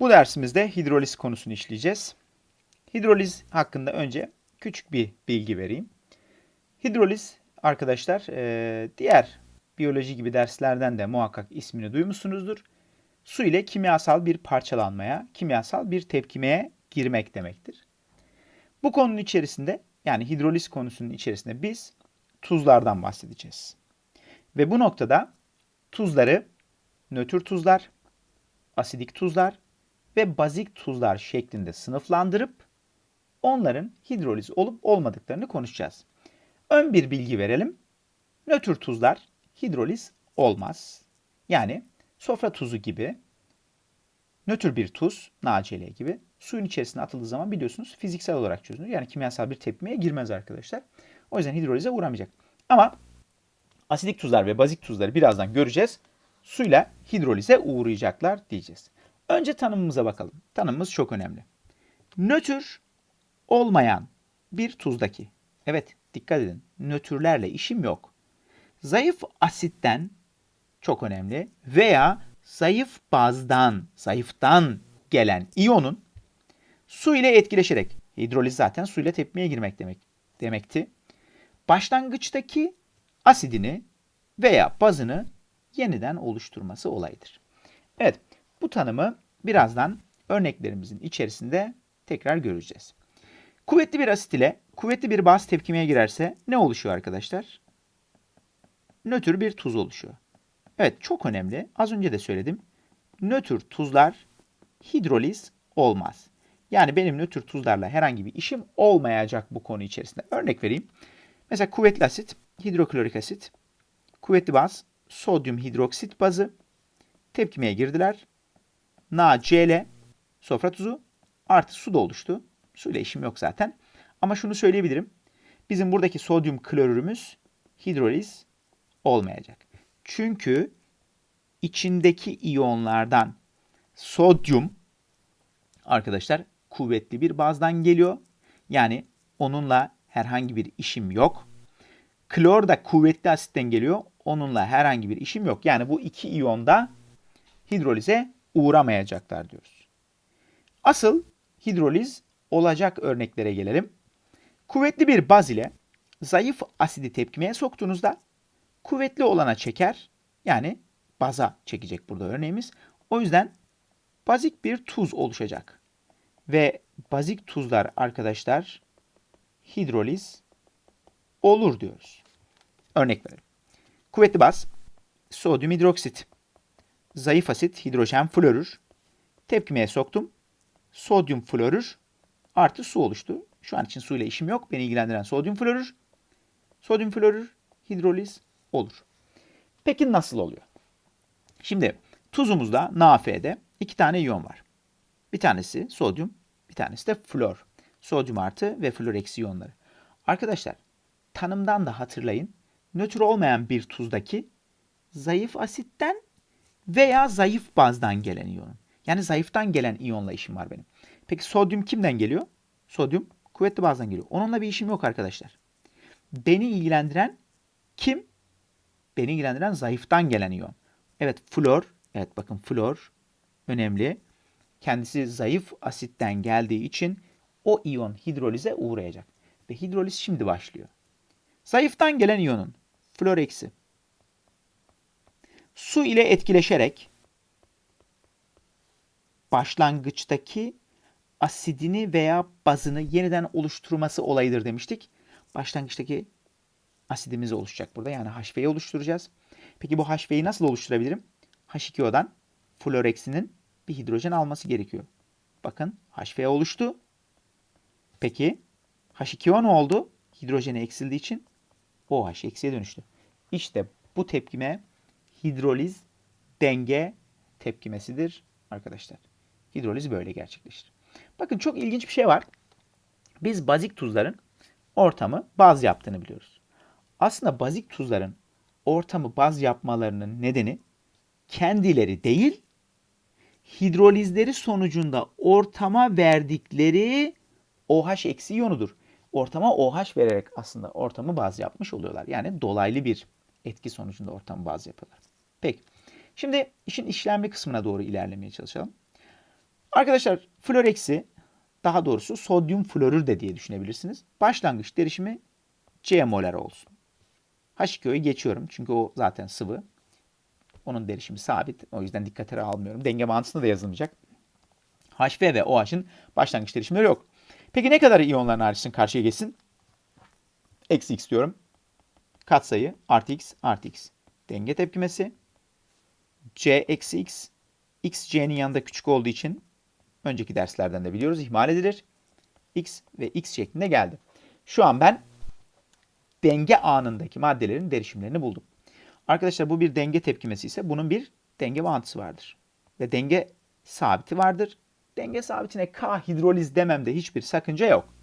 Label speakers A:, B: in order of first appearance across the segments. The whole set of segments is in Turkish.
A: Bu dersimizde hidroliz konusunu işleyeceğiz. Hidroliz hakkında önce küçük bir bilgi vereyim. Hidroliz arkadaşlar eee, diğer biyoloji gibi derslerden de muhakkak ismini duymuşsunuzdur. Su ile kimyasal bir parçalanmaya, kimyasal bir tepkimeye girmek demektir. Bu konunun içerisinde yani hidroliz konusunun içerisinde biz tuzlardan bahsedeceğiz. Ve bu noktada tuzları nötr tuzlar, asidik tuzlar ve bazik tuzlar şeklinde sınıflandırıp onların hidroliz olup olmadıklarını konuşacağız. Ön bir bilgi verelim. Nötr tuzlar hidroliz olmaz. Yani sofra tuzu gibi nötr bir tuz, NaCl gibi suyun içerisine atıldığı zaman biliyorsunuz fiziksel olarak çözünür. Yani kimyasal bir tepkimeye girmez arkadaşlar. O yüzden hidrolize uğramayacak. Ama asidik tuzlar ve bazik tuzları birazdan göreceğiz. Suyla hidrolize uğrayacaklar diyeceğiz. Önce tanımımıza bakalım. Tanımımız çok önemli. Nötr olmayan bir tuzdaki, evet dikkat edin, nötrlerle işim yok. Zayıf asitten çok önemli veya zayıf bazdan, zayıftan gelen iyonun su ile etkileşerek, hidroliz zaten su ile tepmeye girmek demek demekti. Başlangıçtaki asidini veya bazını yeniden oluşturması olayıdır. Evet, bu tanımı birazdan örneklerimizin içerisinde tekrar göreceğiz. Kuvvetli bir asit ile kuvvetli bir baz tepkimeye girerse ne oluşuyor arkadaşlar? Nötr bir tuz oluşuyor. Evet, çok önemli. Az önce de söyledim. Nötr tuzlar hidroliz olmaz. Yani benim nötr tuzlarla herhangi bir işim olmayacak bu konu içerisinde. Örnek vereyim. Mesela kuvvetli asit, hidroklorik asit, kuvvetli baz, sodyum hidroksit bazı tepkimeye girdiler. NaCl sofra tuzu artı su da oluştu. Suyla işim yok zaten. Ama şunu söyleyebilirim. Bizim buradaki sodyum klorürümüz hidroliz olmayacak. Çünkü içindeki iyonlardan sodyum arkadaşlar kuvvetli bir bazdan geliyor. Yani onunla herhangi bir işim yok. Klor da kuvvetli asitten geliyor. Onunla herhangi bir işim yok. Yani bu iki iyon da hidrolize uğramayacaklar diyoruz. Asıl hidroliz olacak örneklere gelelim. Kuvvetli bir baz ile zayıf asidi tepkimeye soktuğunuzda kuvvetli olana çeker. Yani baza çekecek burada örneğimiz. O yüzden bazik bir tuz oluşacak. Ve bazik tuzlar arkadaşlar hidroliz olur diyoruz. Örnek verelim. Kuvvetli baz sodyum hidroksit, zayıf asit hidrojen florür. Tepkimeye soktum. Sodyum florür artı su oluştu. Şu an için suyla işim yok. Beni ilgilendiren sodyum florür. Sodyum florür hidroliz olur. Peki nasıl oluyor? Şimdi tuzumuzda NaF'de iki tane iyon var. Bir tanesi sodyum, bir tanesi de flor. Sodyum artı ve flor eksi iyonları. Arkadaşlar tanımdan da hatırlayın. Nötr olmayan bir tuzdaki zayıf asitten veya zayıf bazdan gelen iyonun. Yani zayıftan gelen iyonla işim var benim. Peki sodyum kimden geliyor? Sodyum kuvvetli bazdan geliyor. Onunla bir işim yok arkadaşlar. Beni ilgilendiren kim? Beni ilgilendiren zayıftan gelen iyon. Evet flor, evet bakın flor önemli. Kendisi zayıf asitten geldiği için o iyon hidrolize uğrayacak. Ve hidroliz şimdi başlıyor. Zayıftan gelen iyonun flor eksi su ile etkileşerek başlangıçtaki asidini veya bazını yeniden oluşturması olayıdır demiştik. Başlangıçtaki asidimiz oluşacak burada. Yani HV'yi oluşturacağız. Peki bu HV'yi nasıl oluşturabilirim? H2O'dan floreksinin bir hidrojen alması gerekiyor. Bakın HV oluştu. Peki H2O ne oldu? Hidrojeni eksildiği için OH eksiye dönüştü. İşte bu tepkime hidroliz denge tepkimesidir arkadaşlar. Hidroliz böyle gerçekleşir. Bakın çok ilginç bir şey var. Biz bazik tuzların ortamı baz yaptığını biliyoruz. Aslında bazik tuzların ortamı baz yapmalarının nedeni kendileri değil, hidrolizleri sonucunda ortama verdikleri OH eksi iyonudur. Ortama OH vererek aslında ortamı baz yapmış oluyorlar. Yani dolaylı bir etki sonucunda ortamı baz yapıyorlar. Peki. Şimdi işin işlemli kısmına doğru ilerlemeye çalışalım. Arkadaşlar flor eksi daha doğrusu sodyum florür de diye düşünebilirsiniz. Başlangıç derişimi C molar olsun. H2O'yu geçiyorum çünkü o zaten sıvı. Onun derişimi sabit. O yüzden dikkate almıyorum. Denge bağıntısında da yazılmayacak. HV ve OH'ın başlangıç derişimleri yok. Peki ne kadar iyonların ayrışsın karşıya geçsin? Eksi x diyorum. Katsayı artı x artı x. Denge tepkimesi. C eksi x. X C'nin yanında küçük olduğu için önceki derslerden de biliyoruz ihmal edilir. X ve X şeklinde geldi. Şu an ben denge anındaki maddelerin derişimlerini buldum. Arkadaşlar bu bir denge tepkimesi ise bunun bir denge bağıntısı vardır. Ve denge sabiti vardır. Denge sabitine K hidroliz dememde hiçbir sakınca yok.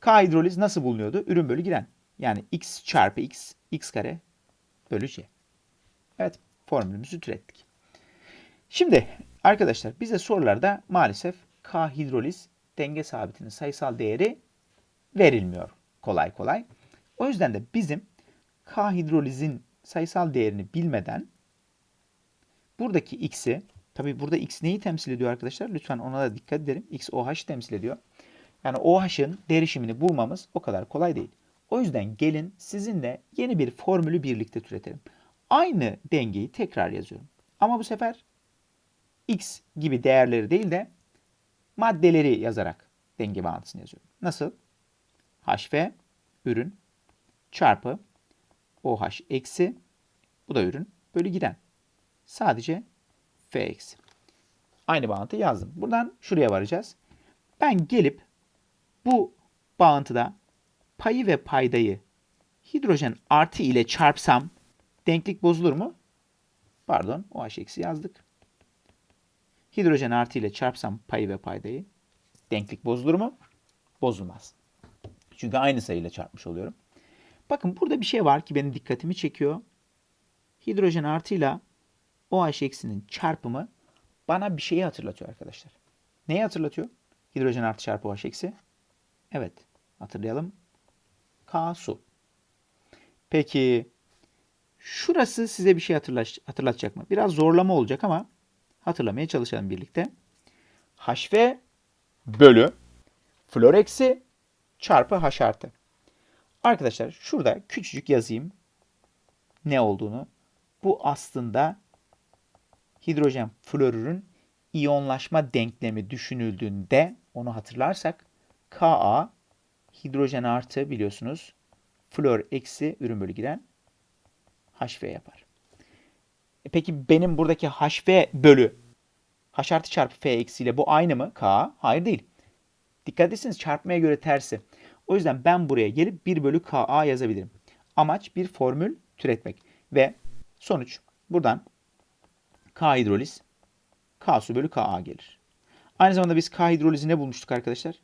A: K hidroliz nasıl bulunuyordu? Ürün bölü giren. Yani X çarpı X, X kare bölü C. Evet formülümüzü türettik. Şimdi arkadaşlar bize sorularda maalesef K hidroliz denge sabitinin sayısal değeri verilmiyor kolay kolay. O yüzden de bizim K hidrolizin sayısal değerini bilmeden buradaki x'i tabi burada x neyi temsil ediyor arkadaşlar? Lütfen ona da dikkat edelim. x OH temsil ediyor. Yani OH'ın derişimini bulmamız o kadar kolay değil. O yüzden gelin sizinle yeni bir formülü birlikte türetelim. Aynı dengeyi tekrar yazıyorum. Ama bu sefer x gibi değerleri değil de maddeleri yazarak denge bağıntısını yazıyorum. Nasıl? HV ürün çarpı OH eksi bu da ürün bölü giden. Sadece F eksi. Aynı bağıntı yazdım. Buradan şuraya varacağız. Ben gelip bu bağıntıda payı ve paydayı hidrojen artı ile çarpsam denklik bozulur mu? Pardon OH eksi yazdık. Hidrojen artı ile çarpsam payı ve paydayı denklik bozulur mu? Bozulmaz. Çünkü aynı sayıyla çarpmış oluyorum. Bakın burada bir şey var ki benim dikkatimi çekiyor. Hidrojen artıyla OH eksinin çarpımı bana bir şeyi hatırlatıyor arkadaşlar. Neyi hatırlatıyor? Hidrojen artı çarpı OH eksi. Evet hatırlayalım. K su. Peki şurası size bir şey hatırlatacak mı? Biraz zorlama olacak ama hatırlamaya çalışalım birlikte. HV bölü flor eksi çarpı H artı. Arkadaşlar şurada küçücük yazayım ne olduğunu. Bu aslında hidrojen florürün iyonlaşma denklemi düşünüldüğünde onu hatırlarsak Ka hidrojen artı biliyorsunuz flor eksi ürün bölü giren HV yapar. E peki benim buradaki HV bölü H artı çarpı F eksiyle bu aynı mı? K. Hayır değil. Dikkat etseniz çarpmaya göre tersi. O yüzden ben buraya gelip 1 bölü Ka yazabilirim. Amaç bir formül türetmek. Ve sonuç buradan K hidroliz K su bölü Ka gelir. Aynı zamanda biz K hidrolizi ne bulmuştuk arkadaşlar?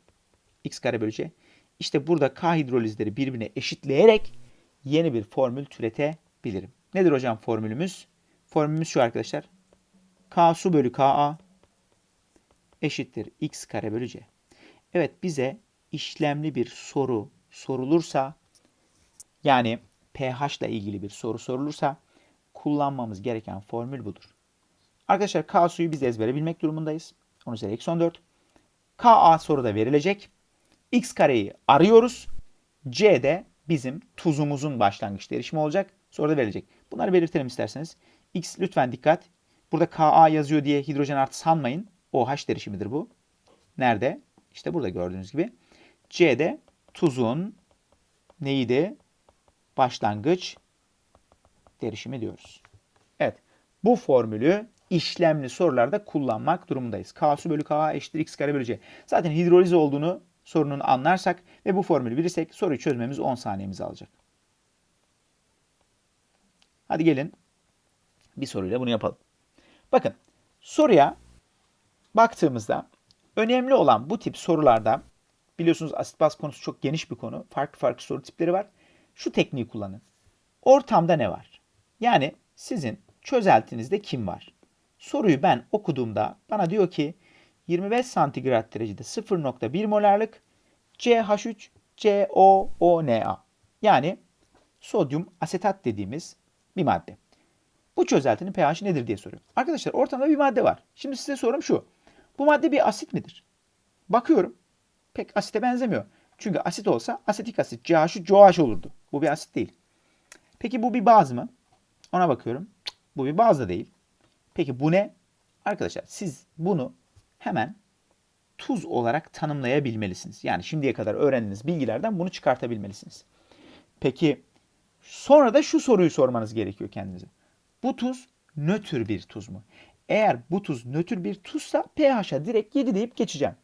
A: X kare bölü C. İşte burada K hidrolizleri birbirine eşitleyerek yeni bir formül türetebilirim. Nedir hocam formülümüz? Formülümüz şu arkadaşlar. K su bölü Ka eşittir X kare bölü C. Evet bize işlemli bir soru sorulursa yani pH ile ilgili bir soru sorulursa kullanmamız gereken formül budur. Arkadaşlar K suyu biz ezbere bilmek durumundayız. 10 üzeri eksi 14. Ka soruda verilecek. X kareyi arıyoruz. C de bizim tuzumuzun başlangıç derişimi olacak. Soruda verilecek. Bunları belirtelim isterseniz. X lütfen dikkat. Burada Ka yazıyor diye hidrojen artı sanmayın. OH derişimidir bu. Nerede? İşte burada gördüğünüz gibi. C'de tuzun neydi? Başlangıç derişimi diyoruz. Evet. Bu formülü işlemli sorularda kullanmak durumundayız. K su bölü K eşittir x kare bölü C. Zaten hidroliz olduğunu sorunun anlarsak ve bu formülü bilirsek soruyu çözmemiz 10 saniyemizi alacak. Hadi gelin bir soruyla bunu yapalım. Bakın soruya baktığımızda önemli olan bu tip sorularda biliyorsunuz asit baz konusu çok geniş bir konu. Farklı farklı soru tipleri var. Şu tekniği kullanın. Ortamda ne var? Yani sizin çözeltinizde kim var? Soruyu ben okuduğumda bana diyor ki 25 santigrat derecede 0.1 molarlık CH3 COONA yani sodyum asetat dediğimiz bir madde. Bu çözeltinin pH'i nedir diye soruyor. Arkadaşlar ortamda bir madde var. Şimdi size sorum şu. Bu madde bir asit midir? Bakıyorum. Pek asite benzemiyor. Çünkü asit olsa asetik asit CH3COH olurdu. Bu bir asit değil. Peki bu bir baz mı? Ona bakıyorum. Bu bir baz da değil. Peki bu ne? Arkadaşlar siz bunu hemen tuz olarak tanımlayabilmelisiniz. Yani şimdiye kadar öğrendiğiniz bilgilerden bunu çıkartabilmelisiniz. Peki sonra da şu soruyu sormanız gerekiyor kendinize. Bu tuz nötr bir tuz mu? Eğer bu tuz nötr bir tuzsa pH'a direkt 7 deyip geçeceğim.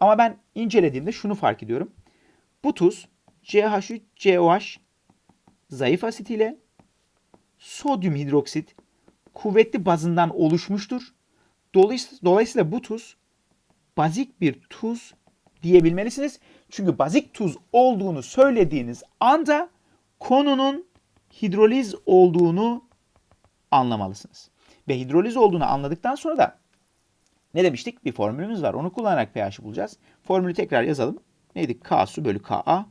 A: Ama ben incelediğimde şunu fark ediyorum. Bu tuz CH3COH zayıf asit ile sodyum hidroksit kuvvetli bazından oluşmuştur. Dolayısıyla, bu tuz bazik bir tuz diyebilmelisiniz. Çünkü bazik tuz olduğunu söylediğiniz anda konunun hidroliz olduğunu anlamalısınız. Ve hidroliz olduğunu anladıktan sonra da ne demiştik? Bir formülümüz var. Onu kullanarak pH'i bulacağız. Formülü tekrar yazalım. Neydi? K su bölü Ka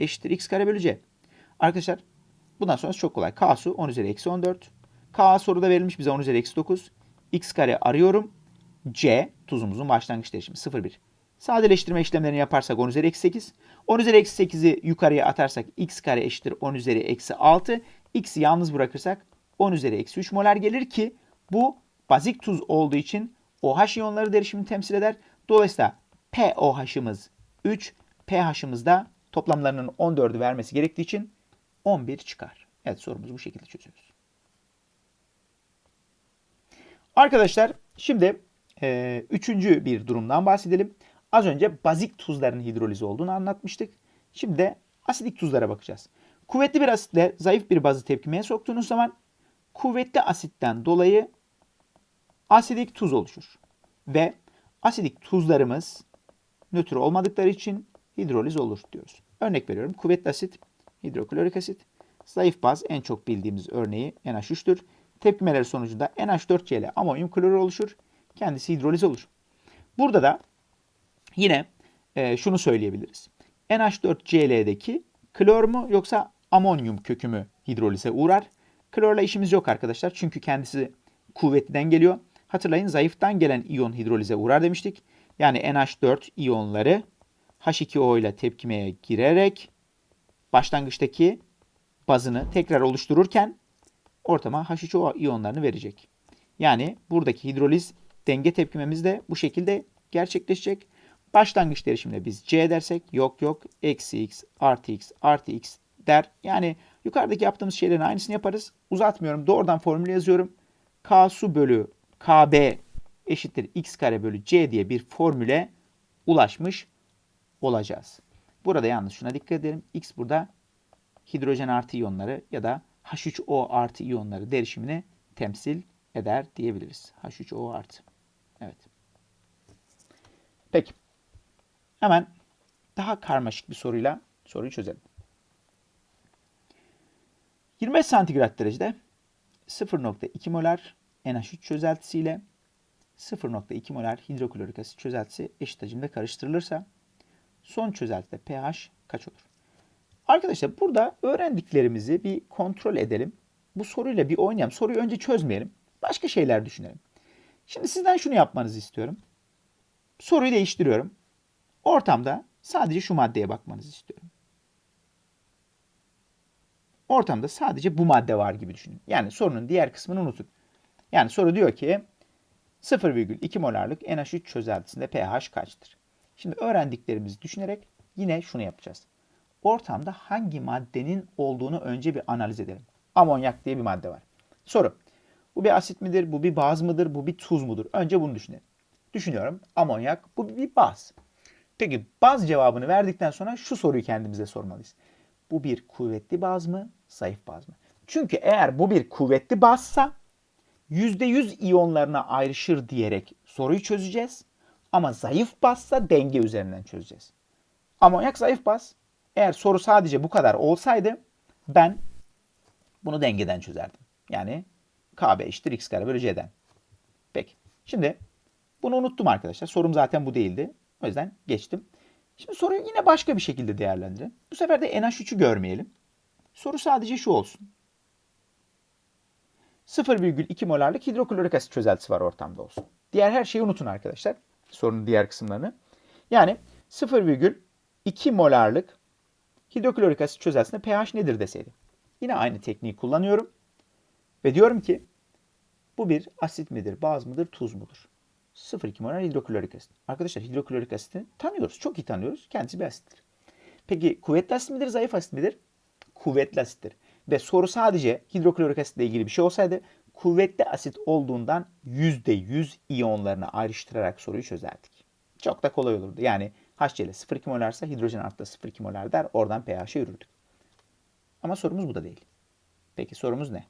A: eşittir x kare bölü c. Arkadaşlar bundan sonrası çok kolay. K su 10 üzeri eksi 14. K soruda verilmiş bize 10 üzeri eksi 9. x kare arıyorum. C tuzumuzun başlangıç değişimi 0,1. Sadeleştirme işlemlerini yaparsak 10 üzeri eksi 8. 10 üzeri eksi 8'i yukarıya atarsak x kare eşittir 10 üzeri eksi 6. X'i yalnız bırakırsak 10 üzeri eksi 3 molar gelir ki bu bazik tuz olduğu için OH iyonları derişimini temsil eder. Dolayısıyla POH'ımız 3, pH'ımız da toplamlarının 14'ü vermesi gerektiği için 11 çıkar. Evet sorumuzu bu şekilde çözüyoruz. Arkadaşlar şimdi e, üçüncü bir durumdan bahsedelim. Az önce bazik tuzların hidrolizi olduğunu anlatmıştık. Şimdi de asidik tuzlara bakacağız. Kuvvetli bir asitle zayıf bir bazı tepkimeye soktuğunuz zaman kuvvetli asitten dolayı asidik tuz oluşur. Ve asidik tuzlarımız nötr olmadıkları için hidroliz olur diyoruz. Örnek veriyorum. Kuvvetli asit, hidroklorik asit. Zayıf baz en çok bildiğimiz örneği NH3'tür. Tepkimeler sonucunda NH4Cl amonyum klorür oluşur. Kendisi hidroliz olur. Burada da yine e, şunu söyleyebiliriz. NH4Cl'deki klor mu yoksa amonyum kökü mü hidrolize uğrar? Klorla işimiz yok arkadaşlar. Çünkü kendisi kuvvetliden geliyor. Hatırlayın zayıftan gelen iyon hidrolize uğrar demiştik. Yani NH4 iyonları H2O ile tepkimeye girerek başlangıçtaki bazını tekrar oluştururken ortama H3O iyonlarını verecek. Yani buradaki hidroliz denge tepkimemiz de bu şekilde gerçekleşecek. Başlangıç derişimine biz C dersek yok yok eksi x artı x artı x der. Yani yukarıdaki yaptığımız şeylerin aynısını yaparız. Uzatmıyorum doğrudan formülü yazıyorum. K su bölü KB eşittir x kare bölü C diye bir formüle ulaşmış olacağız. Burada yalnız şuna dikkat edelim. X burada hidrojen artı iyonları ya da H3O artı iyonları derişimini temsil eder diyebiliriz. H3O artı. Evet. Peki. Hemen daha karmaşık bir soruyla soruyu çözelim. 25 santigrat derecede 0.2 molar NH3 çözeltisiyle 0.2 molar hidroklorik asit çözeltisi eşit hacimde karıştırılırsa son çözeltide pH kaç olur? Arkadaşlar burada öğrendiklerimizi bir kontrol edelim. Bu soruyla bir oynayalım. Soruyu önce çözmeyelim. Başka şeyler düşünelim. Şimdi sizden şunu yapmanızı istiyorum. Soruyu değiştiriyorum. Ortamda sadece şu maddeye bakmanızı istiyorum. Ortamda sadece bu madde var gibi düşünün. Yani sorunun diğer kısmını unutun. Yani soru diyor ki 0,2 molarlık NH3 çözeltisinde pH kaçtır? Şimdi öğrendiklerimizi düşünerek yine şunu yapacağız. Ortamda hangi maddenin olduğunu önce bir analiz edelim. Amonyak diye bir madde var. Soru. Bu bir asit midir? Bu bir baz mıdır? Bu bir tuz mudur? Önce bunu düşünelim. Düşünüyorum. Amonyak. Bu bir baz. Peki baz cevabını verdikten sonra şu soruyu kendimize sormalıyız. Bu bir kuvvetli baz mı? Zayıf baz mı? Çünkü eğer bu bir kuvvetli bazsa %100 iyonlarına ayrışır diyerek soruyu çözeceğiz. Ama zayıf bazsa denge üzerinden çözeceğiz. Amonyak zayıf baz. Eğer soru sadece bu kadar olsaydı ben bunu dengeden çözerdim. Yani KB eşittir x kare bölü c'den. Peki. Şimdi bunu unuttum arkadaşlar. Sorum zaten bu değildi. O yüzden geçtim. Şimdi soruyu yine başka bir şekilde değerlendirelim. Bu sefer de NH3'ü görmeyelim. Soru sadece şu olsun. 0,2 molarlık hidroklorik asit çözeltisi var ortamda olsun. Diğer her şeyi unutun arkadaşlar. Sorunun diğer kısımlarını. Yani 0,2 molarlık hidroklorik asit çözeltisinde pH nedir deseydi. Yine aynı tekniği kullanıyorum. Ve diyorum ki bu bir asit midir, baz mıdır, tuz mudur? 0,2 molar hidroklorik asit. Arkadaşlar hidroklorik asiti tanıyoruz. Çok iyi tanıyoruz. Kendisi bir asittir. Peki kuvvetli asit midir, zayıf asit midir? Kuvvetli asittir. Ve soru sadece hidroklorik asitle ilgili bir şey olsaydı kuvvetli asit olduğundan %100 iyonlarını ayrıştırarak soruyu çözerdik. Çok da kolay olurdu. Yani HCl 0,2 molarsa hidrojen altta 0,2 molar der. Oradan pH'e yürürdük. Ama sorumuz bu da değil. Peki sorumuz ne?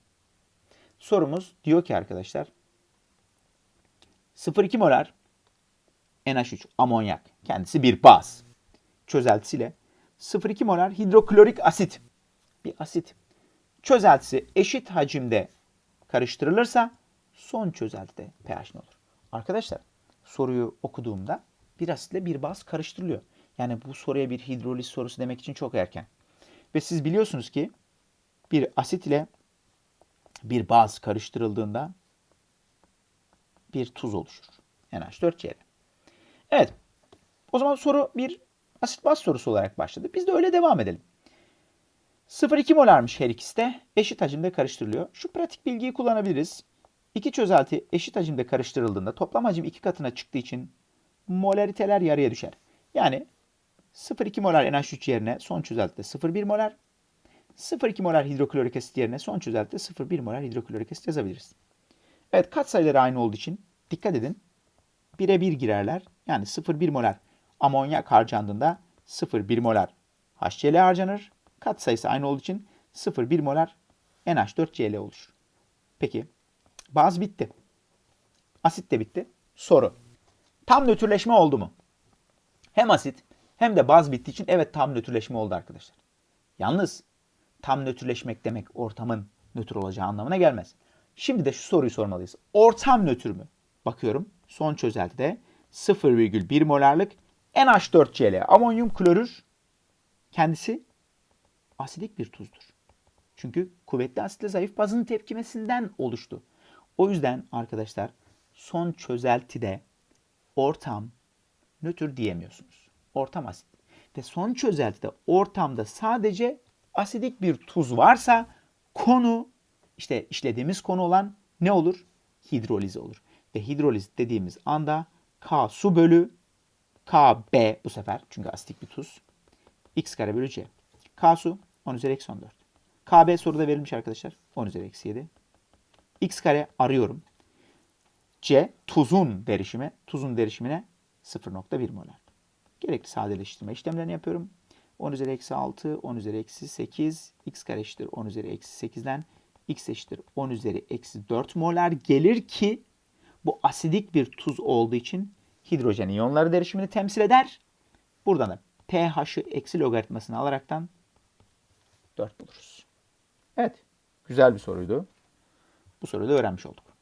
A: Sorumuz diyor ki arkadaşlar 0,2 molar NH3 amonyak kendisi bir baz çözeltisiyle 0,2 molar hidroklorik asit bir asit çözeltisi eşit hacimde karıştırılırsa son çözeltide pH ne olur? Arkadaşlar soruyu okuduğumda bir asitle bir baz karıştırılıyor. Yani bu soruya bir hidroliz sorusu demek için çok erken. Ve siz biliyorsunuz ki bir asit ile bir baz karıştırıldığında bir tuz oluşur. NH4Cl. Evet. O zaman soru bir asit baz sorusu olarak başladı. Biz de öyle devam edelim. 0,2 molarmış her ikisi de eşit hacimde karıştırılıyor. Şu pratik bilgiyi kullanabiliriz. İki çözelti eşit hacimde karıştırıldığında toplam hacim iki katına çıktığı için molariteler yarıya düşer. Yani 0,2 molar NH3 yerine son çözeltide 0,1 molar, 0,2 molar hidroklorik asit yerine son çözeltide 0,1 molar hidroklorik asit yazabiliriz. Evet katsayıları aynı olduğu için dikkat edin. 1'e 1 girerler. Yani 0,1 molar amonyak harcandığında 0,1 molar HCl harcanır. Kat sayısı aynı olduğu için 0,1 molar NH4Cl oluşur. Peki baz bitti. Asit de bitti. Soru. Tam nötrleşme oldu mu? Hem asit hem de baz bittiği için evet tam nötrleşme oldu arkadaşlar. Yalnız tam nötrleşmek demek ortamın nötr olacağı anlamına gelmez. Şimdi de şu soruyu sormalıyız. Ortam nötr mü? Bakıyorum son çözeltide 0,1 molarlık NH4Cl amonyum klorür kendisi asidik bir tuzdur. Çünkü kuvvetli asitle zayıf bazın tepkimesinden oluştu. O yüzden arkadaşlar son çözeltide ortam nötr diyemiyorsunuz. Ortam asit. Ve son çözeltide ortamda sadece asidik bir tuz varsa konu işte işlediğimiz konu olan ne olur? Hidroliz olur. Ve hidroliz dediğimiz anda K su bölü KB bu sefer çünkü asitik bir tuz. X kare bölü C. K su 10 üzeri eksi 14. KB soruda verilmiş arkadaşlar. 10 üzeri eksi 7. X kare arıyorum. C tuzun derişimi. Tuzun derişimine 0.1 molar. Gerekli sadeleştirme işlemlerini yapıyorum. 10 üzeri eksi 6, 10 üzeri eksi 8, x kare eşittir 10 üzeri eksi 8'den x eşittir 10 üzeri eksi 4 molar gelir ki bu asidik bir tuz olduğu için hidrojen iyonları derişimini temsil eder. Buradan da pH'ı eksi logaritmasını alaraktan 4 buluruz. Evet. Güzel bir soruydu. Bu soruyu da öğrenmiş olduk.